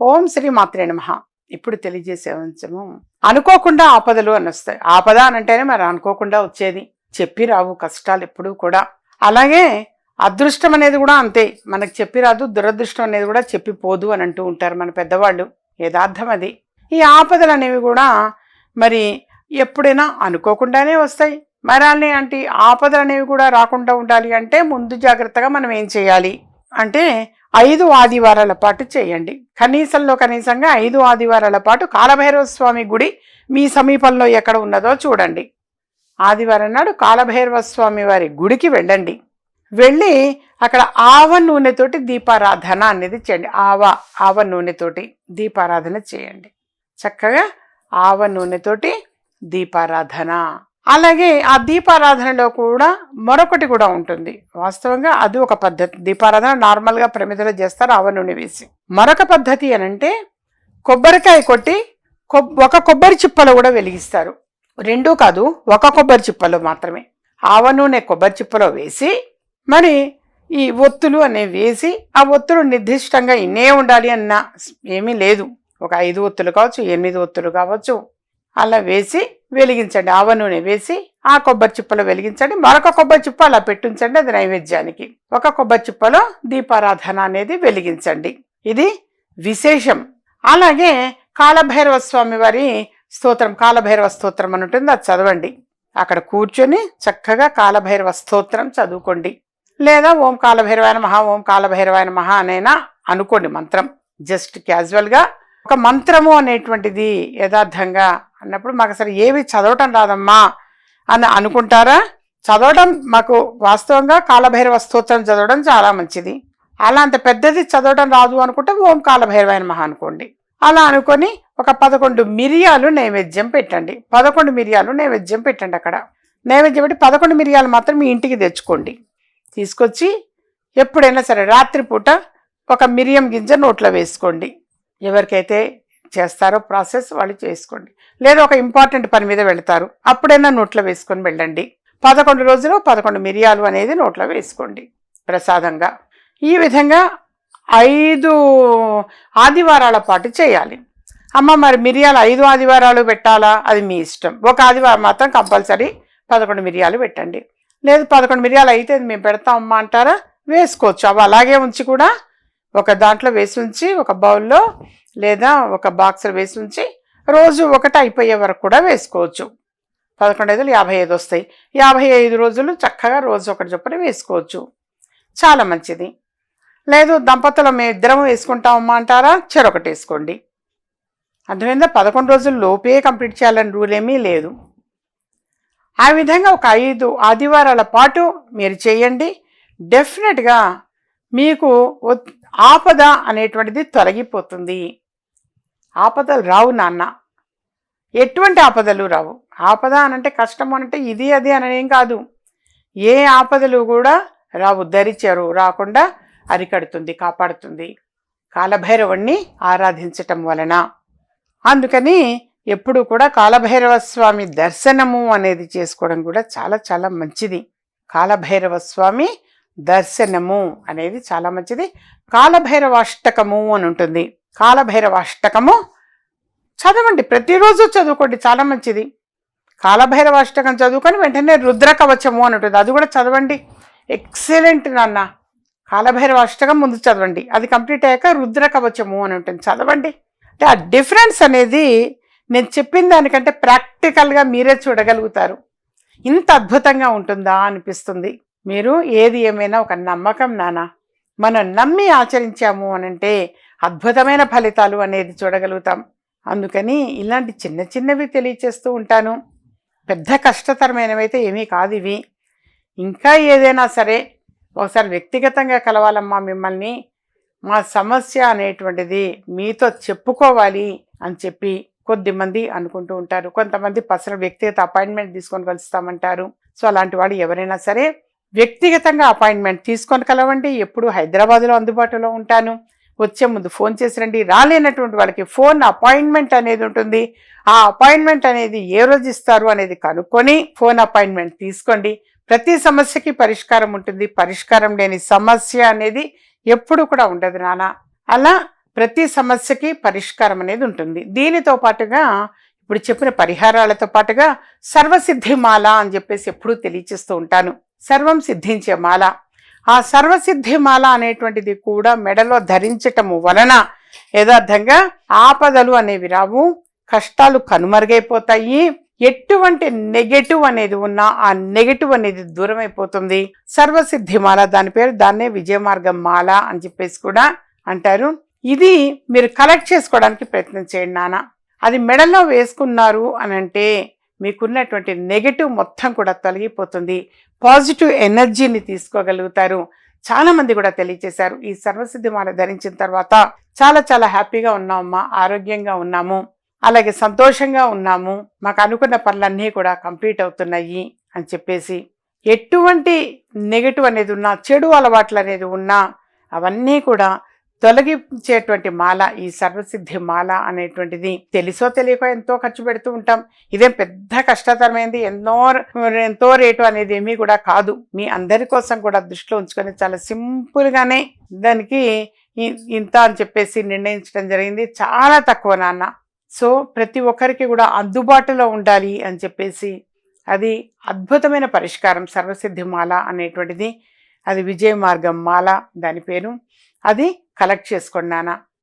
ఓం శ్రీ మాత్రే నమ. ఇప్పుడు తెలియజేసే అంశము అనుకోకుండా ఆపదలు అని వస్తాయి. ఆపద అని అంటేనే మరి అనుకోకుండా వచ్చేది. చెప్పి రావు కష్టాలు ఎప్పుడూ కూడా. అలాగే అదృష్టం అనేది కూడా అంతే. మనకు చెప్పి రాదు దురదృష్టం అనేది కూడా చెప్పిపోదు అని అంటూ ఉంటారు మన పెద్దవాళ్ళు. యథార్థం అది. ఈ ఆపదలు అనేవి కూడా మరి ఎప్పుడైనా అనుకోకుండానే వస్తాయి. మరి అలాంటి ఆపదలు అనేవి కూడా రాకుండా ఉండాలి అంటే ముందు జాగ్రత్తగా మనం ఏం చేయాలి? అంటే ఐదు ఆదివారాల పాటు చేయండి. కనీసంలో కనీసంగా ఐదు ఆదివారాల పాటు కాలభైరవ స్వామి గుడి మీ సమీపంలో ఎక్కడ ఉన్నదో చూడండి. ఆదివారం నాడు కాలభైరవ స్వామి వారి గుడికి వెళ్ళండి. వెళ్ళి అక్కడ ఆవ నూనెతోటి దీపారాధన అనేది చేయండి. ఆవ ఆవ నూనెతోటి దీపారాధన చేయండి. చక్కగా ఆవ నూనెతోటి దీపారాధన. అలాగే ఆ దీపారాధనలో కూడా మరొకటి కూడా ఉంటుంది. వాస్తవంగా అది ఒక పద్ధతి. దీపారాధన నార్మల్గా ప్రమిదలో చేస్తారు ఆవ నూనె వేసి. మరొక పద్ధతి అనంటే కొబ్బరికాయ కొట్టి ఒక కొబ్బరి చిప్పలో కూడా వెలిగిస్తారు. రెండూ కాదు ఒక కొబ్బరి చిప్పలో మాత్రమే. ఆవ నూనె కొబ్బరి చిప్పలో వేసి మరి ఈ ఒత్తులు అనేవి వేసి ఆ ఒత్తులు నిర్దిష్టంగా ఇన్నే ఉండాలి అన్న ఏమీ లేదు. ఒక ఐదు ఒత్తులు కావచ్చు ఎనిమిది ఒత్తులు కావచ్చు అలా వేసి వెలిగించండి. ఆవ నూనె వేసి ఆ కొబ్బరి చిప్పలో వెలిగించండి. మరొక కొబ్బరి చిప్ప అలా పెట్టించండి. అది నైవేద్యానికి. ఒక కొబ్బరి చిప్పలో దీపారాధన అనేది వెలిగించండి. ఇది విశేషం. అలాగే కాలభైరవ స్వామి వారి స్తోత్రం కాలభైరవ స్తోత్రం అని ఉంటుంది. అది చదవండి. అక్కడ కూర్చొని చక్కగా కాలభైరవ స్తోత్రం చదువుకోండి. లేదా ఓం కాలభైరవాయన మహా ఓం కాలభైరవాయన మహా అనైనా అనుకోండి మంత్రం. జస్ట్ క్యాజువల్గా ఒక మంత్రము అనేటువంటిది యథార్థంగా అన్నప్పుడు మాకు అసలు ఏవి చదవటం రాదమ్మా అని అనుకుంటారా? చదవడం మాకు వాస్తవంగా కాలభైరవ స్తోత్రం చదవడం చాలా మంచిది. అలా అంత పెద్దది చదవడం రాదు అనుకుంటే ఓం కాలభైరవైన మహా అనుకోండి. అలా అనుకొని ఒక పదకొండు మిరియాలు నైవేద్యం పెట్టండి. పదకొండు మిరియాలు నైవేద్యం పెట్టండి అక్కడ. నైవేద్యం పెట్టి పదకొండు మిరియాలు మాత్రం మీ ఇంటికి తెచ్చుకోండి. తీసుకొచ్చి ఎప్పుడైనా సరే రాత్రిపూట ఒక మిరియం గింజ నోట్లో వేసుకోండి. ఎవరికైతే చేస్తారో ప్రాసెస్ వాళ్ళు చేసుకోండి. లేదా ఒక ఇంపార్టెంట్ పని మీద వెళ్తారు. అప్పుడైనా నోట్లో వేసుకొని వెళ్ళండి. పదకొండు రోజులు పదకొండు మిరియాలు అనేది నోట్లో వేసుకోండి. ప్రసాదంగా. ఈ విధంగా ఐదు ఆదివారాల పాటు చేయాలి. అమ్మ మరి మిరియాలు ఐదు ఆదివారాలు పెట్టాలా? అది మీ ఇష్టం. ఒక ఆదివారం మాత్రం కంపల్సరీ పదకొండు మిరియాలు పెట్టండి. లేదు పదకొండు మిరియాలు అయితే మేము పెడతామమ్మా అంటారా? వేసుకోవచ్చు. అవి అలాగే ఉంచి కూడా ఒక దాంట్లో వేసి ఉంచి ఒక బౌల్లో లేదా ఒక బాక్స్లో వేసి ఉంచి రోజు ఒకటి అయిపోయే వరకు కూడా వేసుకోవచ్చు. పదకొండు ఐదులు యాభై ఐదు వస్తాయి. యాభై ఐదు రోజులు చక్కగా రోజు ఒకటి చొప్పున వేసుకోవచ్చు. చాలా మంచిది. లేదు దంపతులు మేము ఇద్దరం వేసుకుంటామమ్మా అంటారా? చెరొకటి వేసుకోండి. అర్థమైందా? పదకొండు రోజులు లోపే కంప్లీట్ చేయాలని రూల్ ఏమీ లేదు. ఆ విధంగా ఒక ఐదు ఆదివారాల పాటు మీరు చేయండి. డెఫినెట్గా మీకు ఆపద అనేటువంటిది తొలగిపోతుంది. ఆపదలు రావు నాన్న. ఎటువంటి ఆపదలు రావు. ఆపద అనంటే కష్టం అనంటే ఇది అది అనేం కాదు. ఏ ఆపదలు కూడా రావు. ధరిచారు రాకుండా అరికడుతుంది కాపాడుతుంది. కాలభైరవుణ్ణి ఆరాధించటం వలన. అందుకని ఎప్పుడు కూడా కాలభైరవ స్వామి దర్శనము అనేది చేసుకోవడం కూడా చాలా చాలా మంచిది. కాలభైరవ స్వామి దర్శనము అనేది చాలా మంచిది. కాలభైరవాష్టకము అని ఉంటుంది. కాలభైరవాష్టకము చదవండి. ప్రతిరోజు చదువుకోండి. చాలా మంచిది. కాలభైరవాష్టకం చదువుకొని వెంటనే రుద్రకవచము అని ఉంటుంది. అది కూడా చదవండి. ఎక్సలెంట్ నాన్న. కాలభైరవ అష్టకం ముందు చదవండి. అది కంప్లీట్ అయ్యాక రుద్రకవచము అని ఉంటుంది. చదవండి. అంటే ఆ డిఫరెన్స్ అనేది నేను చెప్పిన దానికంటే ప్రాక్టికల్గా మీరే చూడగలుగుతారు. ఇంత అద్భుతంగా ఉంటుందా అనిపిస్తుంది. మీరు ఏది ఏమైనా ఒక నమ్మకం నానా. మనం నమ్మి ఆచరించాము అనంటే అద్భుతమైన ఫలితాలు అనేది చూడగలుగుతాం. అందుకని ఇలాంటి చిన్న చిన్నవి తెలియచేస్తూ ఉంటాను. పెద్ద కష్టతరమైనవైతే ఏమీ కాదు ఇవి. ఇంకా ఏదైనా సరే ఒకసారి వ్యక్తిగతంగా కలవాలమ్మా మిమ్మల్ని. మా సమస్య అనేటువంటిది మీతో చెప్పుకోవాలి అని చెప్పి కొద్దిమంది అనుకుంటూ ఉంటారు. కొంతమంది పర్సనల్ వ్యక్తిగత అపాయింట్మెంట్ తీసుకొని కలుస్తామంటారు. సో అలాంటి వాడు ఎవరైనా సరే వ్యక్తిగతంగా అపాయింట్మెంట్ తీసుకొని కలవండి. ఎప్పుడు హైదరాబాద్లో అందుబాటులో ఉంటాను. వచ్చే ముందు ఫోన్ చేసి రండి. రాలేనటువంటి వాళ్ళకి ఫోన్ అపాయింట్మెంట్ అనేది ఉంటుంది. ఆ అపాయింట్మెంట్ అనేది ఏ రోజు ఇస్తారు అనేది కనుక్కొని ఫోన్ అపాయింట్మెంట్ తీసుకోండి. ప్రతి సమస్యకి పరిష్కారం ఉంటుంది. పరిష్కారం లేని సమస్య అనేది ఎప్పుడు కూడా ఉండదు నాన్న. అలా ప్రతి సమస్యకి పరిష్కారం అనేది ఉంటుంది. దీనితో పాటుగా ఇప్పుడు చెప్పిన పరిహారాలతో పాటుగా సర్వసిద్ధి మాల అని చెప్పేసి ఎప్పుడూ తెలియచేస్తూ ఉంటాను. సర్వం సిద్ధించే మాల. ఆ సర్వసిద్ధి మాల అనేటువంటిది కూడా మెడలో ధరించటము వలన యథార్థంగా ఆపదలు అనేవి రావు కష్టాలు కనుమరుగైపోతాయి. ఎటువంటి నెగటివ్ అనేది ఉన్నా ఆ నెగటివ్ అనేది దూరం అయిపోతుంది సర్వసిద్ధి మాల దాని పేరు దాన్నే విజయ మార్గం మాల అని చెప్పేసి కూడా అంటారు. ఇది మీరు కలెక్ట్ చేసుకోవడానికి ప్రయత్నం చేయండి నాన్న. అది మెడలో వేసుకున్నారు అని అంటే మీకున్నటువంటి నెగటివ్ మొత్తం కూడా తొలగిపోతుంది. పాజిటివ్ ఎనర్జీని తీసుకోగలుగుతారు. చాలా మంది కూడా తెలియచేశారు. ఈ సర్వసిద్ధి మాల ధరించిన తర్వాత చాలా చాలా హ్యాపీగా ఉన్నామమ్మా ఆరోగ్యంగా ఉన్నాము అలాగే సంతోషంగా ఉన్నాము మాకు అనుకున్న పనులన్నీ కూడా కంప్లీట్ అవుతున్నాయి అని చెప్పేసి ఎటువంటి నెగటివ్ అనేది ఉన్నా చెడు అలవాట్లు అనేది ఉన్నా అవన్నీ కూడా తొలగించేటువంటి మాల ఈ సర్వసిద్ధి మాల అనేటువంటిది తెలుసో తెలియకో ఎంతో ఖర్చు పెడుతూ ఉంటాం. ఇదేం పెద్ద కష్టతరమైంది. ఎన్నో ఎంతో రేటు అనేది ఏమీ కూడా కాదు. మీ అందరి కోసం కూడా దృష్టిలో ఉంచుకొని చాలా సింపుల్గానే దానికి ఇ- ఇంత అని చెప్పేసి నిర్ణయించడం జరిగింది. చాలా తక్కువ నాన్న. సో ప్రతి ఒక్కరికి కూడా అందుబాటులో ఉండాలి అని చెప్పేసి అది అద్భుతమైన పరిష్కారం. సర్వసిద్ధి మాల అనేటువంటిది. అది విజయ మార్గం మాల. దాని పేరు అది కలెక్ట్ చేసుకోండి నాన్న.